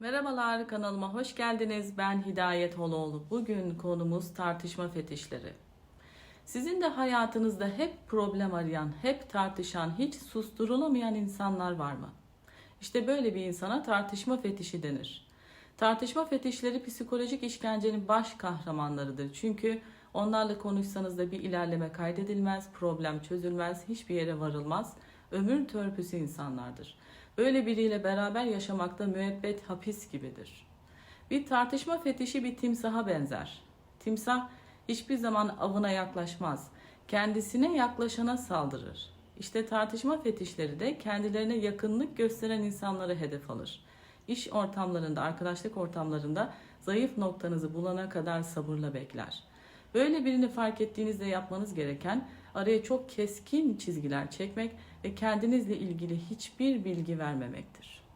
Merhabalar kanalıma hoş geldiniz. Ben Hidayet Holoğlu. Bugün konumuz tartışma fetişleri. Sizin de hayatınızda hep problem arayan, hep tartışan, hiç susturulamayan insanlar var mı? İşte böyle bir insana tartışma fetişi denir. Tartışma fetişleri psikolojik işkencenin baş kahramanlarıdır. Çünkü onlarla konuşsanız da bir ilerleme kaydedilmez, problem çözülmez, hiçbir yere varılmaz. Ömür törpüsü insanlardır. Böyle biriyle beraber yaşamakta müebbet hapis gibidir. Bir tartışma fetişi bir timsaha benzer. Timsah hiçbir zaman avına yaklaşmaz. Kendisine yaklaşana saldırır. İşte tartışma fetişleri de kendilerine yakınlık gösteren insanları hedef alır. İş ortamlarında, arkadaşlık ortamlarında zayıf noktanızı bulana kadar sabırla bekler. Böyle birini fark ettiğinizde yapmanız gereken araya çok keskin çizgiler çekmek ve kendinizle ilgili hiçbir bilgi vermemektir.